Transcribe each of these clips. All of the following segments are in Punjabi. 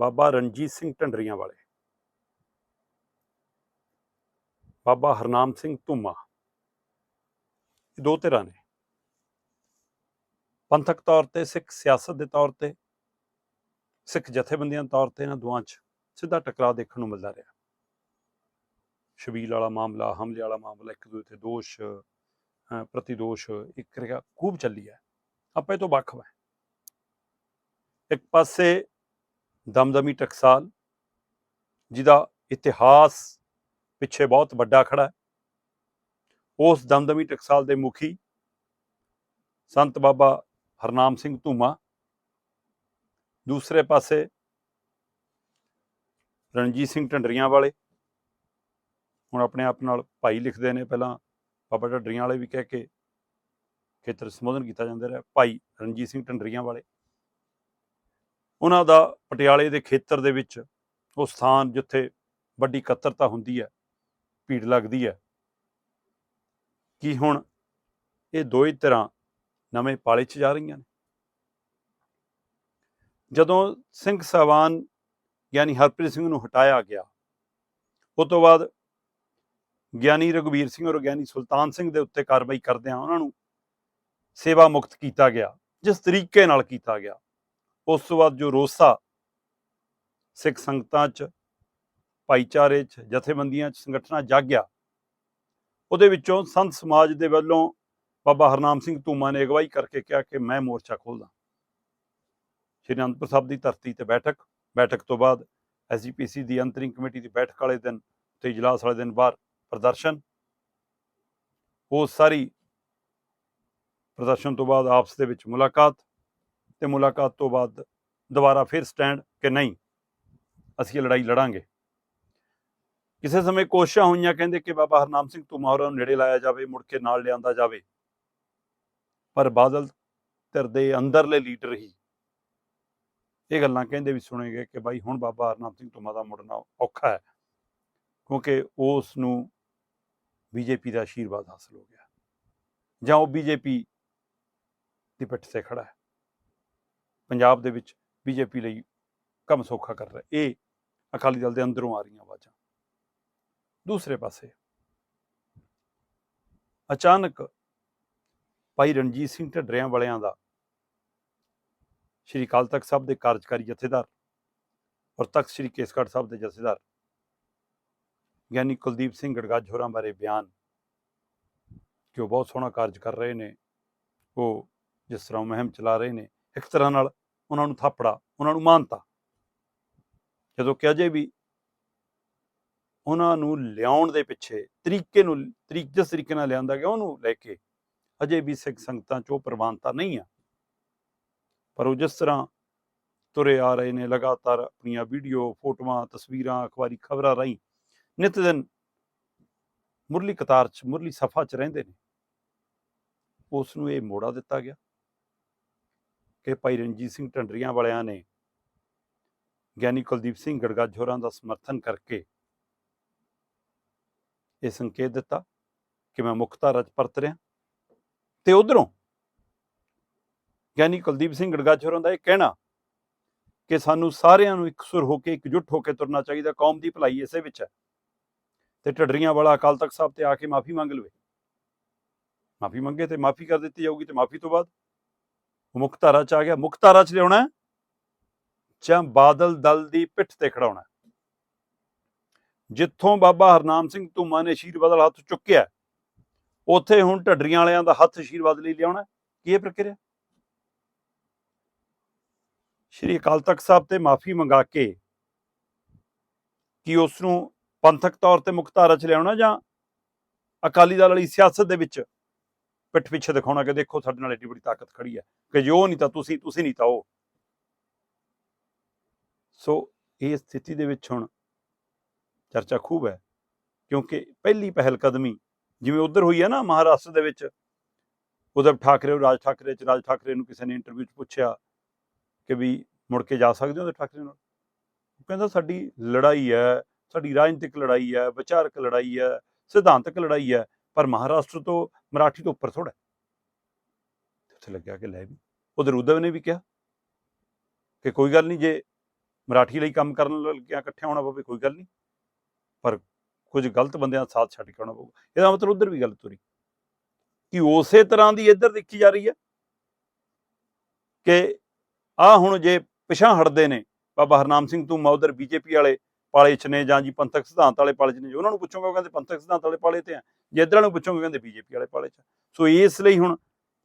ਬਾਬਾ ਰਣਜੀਤ ਸਿੰਘ ਢੰਡਰੀਆਂ ਵਾਲੇ। ਬਾਬਾ ਹਰਨਾਮ ਸਿੰਘ ਧੂਮਾ। ਇਹ ਦੋ ਧਿਰਾਂ ਨੇ। ਪੰਥਕ ਤੌਰ ਤੇ, ਸਿੱਖ ਸਿਆਸਤ ਦੇ ਤੌਰ ਤੇ, ਸਿੱਖ ਜਥੇਬੰਦੀਆਂ ਦੇ ਤੌਰ ਤੇ ਇਹਨਾਂ ਦੋਵਾਂ 'ਚ ਸਿੱਧਾ ਟਕਰਾਅ ਦੇਖਣ ਨੂੰ ਮਿਲਦਾ ਰਿਹਾ। ਸ਼ਬੀਲ ਵਾਲਾ ਮਾਮਲਾ, ਹਮਲੇ ਵਾਲਾ ਮਾਮਲਾ, ਇੱਕ ਦੂਜੇ ਤੇ ਦੋਸ਼, ਅਹ ਪ੍ਰਤੀਦੋਸ਼, ਇੱਕ ਰਿਆ ਖੂਬ ਚੱਲੀ ਹੈ। ਆਪਾਂ ਇਹ ਤੋਂ ਵੱਖ ਹਾਂ ਇੱਕ ਪਾਸੇ ਦਮਦਮੀ ਟਕਸਾਲ, ਜਿਹਦਾ ਇਤਿਹਾਸ ਪਿੱਛੇ ਬਹੁਤ ਵੱਡਾ ਖੜਾ ਹੈ। ਉਸ ਦਮਦਮੀ ਟਕਸਾਲ ਦੇ ਮੁਖੀ ਸੰਤ ਬਾਬਾ ਹਰਨਾਮ ਸਿੰਘ ਧੂਮਾ। ਦੂਸਰੇ ਪਾਸੇ ਰਣਜੀਤ ਸਿੰਘ ਢੰਡਰੀਆਂ ਵਾਲੇ। ਹੁਣ ਆਪਣੇ ਆਪ ਨਾਲ ਭਾਈ ਲਿਖਦੇ ਨੇ, ਪਹਿਲਾਂ ਬਾਬਾ ਢੰਡਰੀਆਂ ਵਾਲੇ ਵੀ ਕਹਿ ਕੇ ਖੇਤਰ ਸੰਬੋਧਨ ਕੀਤਾ ਜਾਂਦਾ ਰਿਹਾ। ਭਾਈ ਰਣਜੀਤ ਸਿੰਘ ਢੰਡਰੀਆਂ ਵਾਲੇ। ਉਹਨਾਂ ਦਾ ਪਟਿਆਲੇ ਦੇ ਖੇਤਰ ਦੇ ਵਿੱਚ ਉਹ ਸਥਾਨ ਜਿੱਥੇ ਵੱਡੀ ਇਕੱਤਰਤਾ ਹੁੰਦੀ ਹੈ, ਭੀੜ ਲੱਗਦੀ ਹੈ। ਕੀ ਹੁਣ ਇਹ ਦੋ ਹੀ ਤਰ੍ਹਾਂ ਨਵੇਂ ਪਾਲੇ 'ਚ ਜਾ ਰਹੀਆਂ ਨੇ? ਜਦੋਂ ਸਿੰਘ ਸਾਹਿਬਾਨ ਗਿਆਨੀ ਹਰਪ੍ਰੀਤ ਸਿੰਘ ਨੂੰ ਹਟਾਇਆ ਗਿਆ ਉਸ ਤੋਂ ਬਾਅਦ ਗਿਆਨੀ ਰਘੁਵੀਰ ਸਿੰਘ ਔਰ ਗਿਆਨੀ ਸੁਲਤਾਨ ਸਿੰਘ ਦੇ ਉੱਤੇ ਕਾਰਵਾਈ ਕਰਦਿਆਂ ਉਹਨਾਂ ਨੂੰ ਸੇਵਾ ਮੁਕਤ ਕੀਤਾ ਗਿਆ, ਜਿਸ ਤਰੀਕੇ ਨਾਲ ਕੀਤਾ ਗਿਆ। ਉਸ ਤੋਂ ਬਾਅਦ ਜੋ ਰੋਸਾ ਸਿੱਖ ਸੰਗਤਾਂ 'ਚ, ਭਾਈਚਾਰੇ 'ਚ, ਜਥੇਬੰਦੀਆਂ 'ਚ ਸੰਗਠਨਾਂ ਜਾਗਿਆ ਉਹਦੇ ਵਿੱਚੋਂ ਸੰਤ ਸਮਾਜ ਦੇ ਵੱਲੋਂ ਬਾਬਾ ਹਰਨਾਮ ਸਿੰਘ ਧੂਮਾ ਨੇ ਅਗਵਾਈ ਕਰਕੇ ਕਿਹਾ ਕਿ ਮੈਂ ਮੋਰਚਾ ਖੋਲਦਾ। ਸ਼੍ਰੀ ਅਨੰਦਪੁਰ ਸਾਹਿਬ ਦੀ ਧਰਤੀ ਤੇ ਬੈਠਕ ਬੈਠਕ ਤੋਂ ਬਾਅਦ ਐਸਜੀਪੀਸੀ ਦੀ ਅੰਤਰਿੰਗ ਕਮੇਟੀ ਦੀ ਬੈਠਕ ਵਾਲੇ ਦਿਨ ਤੇ ਇਜਲਾਸ ਵਾਲੇ ਦਿਨ ਬਾਹਰ ਪ੍ਰਦਰਸ਼ਨ। ਉਹ ਸਾਰੀ ਪ੍ਰਦਰਸ਼ਨ ਤੋਂ ਬਾਅਦ ਆਪਸ ਦੇ ਵਿੱਚ ਮੁਲਾਕਾਤ ਤੇ ਮੁਲਾਕਾਤ ਤੋਂ ਬਾਅਦ ਦੁਬਾਰਾ ਫਿਰ ਸਟੈਂਡ ਕਿ ਨਹੀਂ, ਅਸੀਂ ਇਹ ਲੜਾਈ ਲੜਾਂਗੇ। ਕਿਸੇ ਸਮੇਂ ਕੋਸ਼ਿਸ਼ਾਂ ਹੋਈਆਂ ਕਹਿੰਦੇ ਕਿ ਬਾਬਾ ਹਰਨਾਮ ਸਿੰਘ ਧੂਮਾ ਹੋਰਾਂ ਨੂੰ ਨੇੜੇ ਲਾਇਆ ਜਾਵੇ, ਮੁੜ ਕੇ ਨਾਲ ਲਿਆਂਦਾ ਜਾਵੇ। ਪਰ ਬਾਦਲ ਧਿਰ ਦੇ ਅੰਦਰਲੇ ਲੀਡਰ ਹੀ ਇਹ ਗੱਲਾਂ ਕਹਿੰਦੇ ਵੀ ਸੁਣੇ ਗਏ ਕਿ ਬਾਈ ਹੁਣ ਬਾਬਾ ਹਰਨਾਮ ਸਿੰਘ ਧੂਮਾ ਦਾ ਮੁੜਨਾ ਔਖਾ ਹੈ, ਕਿਉਂਕਿ ਉਸ ਨੂੰ ਬੀਜੇਪੀ ਦਾ ਆਸ਼ੀਰਵਾਦ ਹਾਸਲ ਹੋ ਗਿਆ। ਜਾਂ ਉਹ ਬੀਜੇਪੀ ਦੀ ਪਿੱਠ ਤੇ ਖੜਾ ਹੈ। ਪੰਜਾਬ ਦੇ ਵਿੱਚ ਬੀਜੇਪੀ ਲਈ ਕੰਮ ਸੌਖਾ ਕਰ ਰਿਹਾ। ਇਹ ਅਕਾਲੀ ਦਲ ਦੇ ਅੰਦਰੋਂ ਆ ਰਹੀਆਂ ਆਵਾਜ਼ਾਂ। ਦੂਸਰੇ ਪਾਸੇ ਅਚਾਨਕ ਭਾਈ ਰਣਜੀਤ ਸਿੰਘ ਢੱਡਰਿਆਂ ਵਾਲਿਆਂ ਦਾ ਸ਼੍ਰੀ ਅਕਾਲ ਤਖਤ ਸਾਹਿਬ ਦੇ ਕਾਰਜਕਾਰੀ ਜਥੇਦਾਰ ਔਰ ਤਖਤ ਸ਼੍ਰੀ ਕੇਸਗੜ੍ਹ ਸਾਹਿਬ ਦੇ ਜਥੇਦਾਰ ਗਿਆਨੀ ਕੁਲਦੀਪ ਸਿੰਘ ਗੜਗਾਜ ਹੋਰਾਂ ਬਾਰੇ ਬਿਆਨ ਕਿ ਉਹ ਬਹੁਤ ਸੋਹਣਾ ਕਾਰਜ ਕਰ ਰਹੇ ਨੇ, ਉਹ ਜਿਸ ਤਰ੍ਹਾਂ ਮੁਹਿੰਮ ਚਲਾ ਰਹੇ ਨੇ, ਇੱਕ ਤਰ੍ਹਾਂ ਨਾਲ ਉਹਨਾਂ ਨੂੰ ਥਾਪੜਾ, ਉਹਨਾਂ ਨੂੰ ਮਾਨਤਾ। ਜਦੋਂ ਕਿ ਅਜੇ ਵੀ ਉਹਨਾਂ ਨੂੰ ਲਿਆਉਣ ਦੇ ਪਿੱਛੇ ਤਰੀਕੇ ਨੂੰ, ਤਰੀਕ, ਜਿਸ ਤਰੀਕੇ ਨਾਲ ਲਿਆਂਦਾ ਗਿਆ ਉਹਨੂੰ ਲੈ ਕੇ ਅਜੇ ਵੀ ਸਿੱਖ ਸੰਗਤਾਂ 'ਚ ਉਹ ਪ੍ਰਵਾਨਤਾ ਨਹੀਂ ਆ। ਪਰ ਉਹ ਜਿਸ ਤਰ੍ਹਾਂ ਤੁਰੇ ਆ ਰਹੇ ਨੇ, ਲਗਾਤਾਰ ਆਪਣੀਆਂ ਵੀਡੀਓ, ਫੋਟੋਆਂ, ਤਸਵੀਰਾਂ, ਅਖਬਾਰੀ ਖਬਰਾਂ ਰਾਹੀਂ, ਨਿਤ ਦਿਨ ਮੁਰਲੀ ਕਤਾਰ 'ਚ, ਮੁਰਲੀ ਸਫਾ 'ਚ ਰਹਿੰਦੇ ਨੇ। ਉਸ ਨੂੰ ਇਹ ਮੋੜਾ ਦਿੱਤਾ ਗਿਆ। ਕਿ ਭਾਈ ਰਣਜੀਤ ਸਿੰਘ ਢੰਡਰੀਆਂ ਵਾਲਿਆਂ ਨੇ ਗਿਆਨੀ ਕੁਲਦੀਪ ਸਿੰਘ ਗੜਗੱਜ ਹੋਰਾਂ ਦਾ ਸਮਰਥਨ ਕਰਕੇ ਇਹ ਸੰਕੇਤ ਦਿੱਤਾ ਕਿ ਮੈਂ ਮੁੱਖ ਧਾਰਾ 'ਚ ਪਰਤ ਰਿਹਾ। ਤੇ ਉਧਰੋਂ ਗਿਆਨੀ ਕੁਲਦੀਪ ਸਿੰਘ ਗੜਗੱਜ ਹੋਰਾਂ ਦਾ ਇਹ ਕਹਿਣਾ ਕਿ ਸਾਨੂੰ ਸਾਰਿਆਂ ਨੂੰ ਇੱਕ ਸੁਰ ਹੋ ਕੇ ਇਕਜੁੱਟ ਹੋ ਕੇ ਤੁਰਨਾ ਚਾਹੀਦਾ, ਕੌਮ ਦੀ ਭਲਾਈ ਇਸੇ ਵਿੱਚ ਹੈ। ਤੇ ਢੱਡਰੀਆਂ ਵਾਲਾ ਅਕਾਲ ਤਖਤ ਸਾਹਿਬ ਤੇ ਆ ਕੇ ਮਾਫੀ ਮੰਗ ਲਵੇ। ਮਾਫੀ ਮੰਗੇ ਤੇ ਮਾਫੀ ਕਰ ਦਿੱਤੀ ਜਾਊਗੀ ਤੇ ਮਾਫੀ ਤੋਂ ਬਾਅਦ ਮੁੱਖ ਧਾਰਾ ਚ ਆ ਗਿਆ। ਮੁੱਖ ਧਾਰਾ ਚ ਲਿਆਉਣਾ ਜਾਂ ਬਾਦਲ ਦਲ ਦੀ ਪਿੱਠ ਤੇ ਖੜਾਉਣਾ ਜਿੱਥੋਂ ਬਾਬਾ ਹਰਨਾਮ ਸਿੰਘ ਧੂਮਾ ਨੇ ਆਸ਼ੀਰਵਾਦ ਵਾਲਾ ਹੱਥ ਚੁੱਕਿਆ, ਉੱਥੇ ਹੁਣ ਢੱਡਰੀਆਂ ਵਾਲਿਆਂ ਦਾ ਹੱਥ ਆਸ਼ੀਰਵਾਦ ਲਈ ਲਿਆਉਣਾ ਕੀ ਇਹ ਪ੍ਰਕਿਰਿਆ? ਸ਼੍ਰੀ ਅਕਾਲ ਤਖਤ ਸਾਹਿਬ ਤੇ ਮਾਫੀ ਮੰਗਾ ਕੇ ਕਿ ਉਸ ਨੂੰ ਪੰਥਕ ਤੌਰ ਤੇ ਮੁੱਖ ਧਾਰਾ ਚ ਲਿਆਉਣਾ ਜਾਂ ਅਕਾਲੀ ਦਲ ਵਾਲੀ ਸਿਆਸਤ ਦੇ ਵਿੱਚ ਪਿੱਠ ਪਿੱਛੇ ਦਿਖਾਉਣਾ ਕਿ ਦੇਖੋ ਸਾਡੇ ਨਾਲ ਏਡੀ ਬੜੀ ਤਾਕਤ ਖੜੀ ਹੈ ਕਿ ਜੋ ਨਹੀਂ ਤਾਂ ਤੁਸੀਂ ਤੁਸੀਂ ਨਹੀਂ ਤਾਂ ਉਹ। ਸੋ ਇਹ ਸਥਿਤੀ ਦੇ ਵਿੱਚ ਹੁਣ ਚਰਚਾ ਖੂਬ ਹੈ, ਕਿਉਂਕਿ ਪਹਿਲੀ ਪਹਿਲ ਕਦਮੀ ਜਿਵੇਂ ਉਧਰ ਹੋਈ ਹੈ ਨਾ ਮਹਾਰਾਸ਼ਟਰ ਦੇ ਵਿੱਚ, ਉਧਰ ਠਾਕਰੇ, ਰਾਜ ਠਾਕਰੇ ਚ, ਰਾਜ ਠਾਕਰੇ ਨੂੰ ਕਿਸੇ ਨੇ ਇੰਟਰਵਿਊ 'ਚ ਪੁੱਛਿਆ ਕਿ ਵੀ ਮੁੜ ਕੇ ਜਾ ਸਕਦੇ ਹੋ ਤੇ ਠਾਕਰੇ ਨਾਲ? ਉਹ ਕਹਿੰਦਾ ਸਾਡੀ ਲੜਾਈ ਹੈ, ਸਾਡੀ ਰਾਜਨੀਤਿਕ ਲੜਾਈ ਹੈ, ਵਿਚਾਰਕ ਲੜਾਈ ਹੈ, ਸਿਧਾਂਤਕ ਲੜਾਈ ਹੈ। ਪਰ ਮਹਾਰਾਸ਼ਟਰ ਤੋਂ ਮਰਾਠੀ ਤੋਂ ਉੱਪਰ ਥੋੜਾ ਉੱਥੇ ਲੱਗਿਆ ਕਿ ਲੈ ਵੀ। ਉਧਰ ਉद्धਵ ਨੇ ਵੀ ਕਿਹਾ ਕਿ ਕੋਈ ਗੱਲ ਨਹੀਂ, ਜੇ ਮਰਾਠੀ ਲਈ ਕੰਮ ਕਰਨ ਲੱਗਿਆ ਇਕੱਠੇ ਹੋਣਾ ਪਵੇ, ਕੋਈ ਗੱਲ ਨਹੀਂ। ਪਰ ਕੁਝ ਗਲਤ ਬੰਦਿਆਂ ਦਾ ਸਾਥ ਛੱਡ ਕੇ ਆਉਣਾ ਪਊਗਾ। ਇਹਦਾ ਮਤਲਬ ਉਧਰ ਵੀ ਗੱਲ ਤੁਰੀ। ਕਿ ਉਸੇ ਤਰ੍ਹਾਂ ਦੀ ਇੱਧਰ ਦੇਖੀ ਜਾ ਰਹੀ ਹੈ ਕਿ ਆ ਹੁਣ ਜੇ ਪਿਛਾਂ ਹਟਦੇ ਨੇ, ਬਾਬਾ ਹਰਨਾਮ ਸਿੰਘ ਧੂਮਾ ਉਧਰ ਬੀਜੇਪੀ ਵਾਲੇ ਪਾਲੇ ਚ ਨੇ ਜਾਂ ਜੀ ਪੰਥਕ ਸਿਧਾਂਤ ਵਾਲੇ ਪਾਲੇ ਚ ਨੇ ਉਹਨਾਂ ਨੂੰ ਪੁੱਛੋਗੇ, ਉਹ ਕਹਿੰਦੇ ਪੰਥਕ ਸਿਧਾਂਤ ਵਾਲੇ ਪਾਲੇ ਤੇ ਆ। ਜੇ ਇੱਧਰ ਨੂੰ ਪੁੱਛੋਗੇ ਕਹਿੰਦੇ ਬੀਜੇਪੀ ਵਾਲੇ ਪਾਲੇ ਚ। ਸੋ ਇਸ ਲਈ ਹੁਣ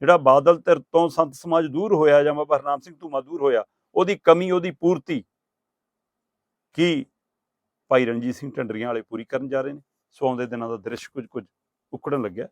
ਜਿਹੜਾ ਬਾਦਲ ਧਿਰ ਤੋਂ ਸੰਤ ਸਮਾਜ ਦੂਰ ਹੋਇਆ ਜਾਂ ਬਾਬਾ ਹਰਨਾਮ ਸਿੰਘ ਧੂਮਾ ਦੂਰ ਹੋਇਆ, ਉਹਦੀ ਕਮੀ, ਉਹਦੀ ਪੂਰਤੀ ਕੀ ਭਾਈ ਰਣਜੀਤ ਸਿੰਘ ਢੰਡਰੀਆਂ ਵਾਲੇ ਪੂਰੀ ਕਰਨ ਜਾ ਰਹੇ ਨੇ। ਸੋ ਆਉਂਦੇ ਦਿਨਾਂ ਦਾ ਦ੍ਰਿਸ਼ ਕੁਝ ਕੁਝ ਉਕੜਨ ਲੱਗਿਆ।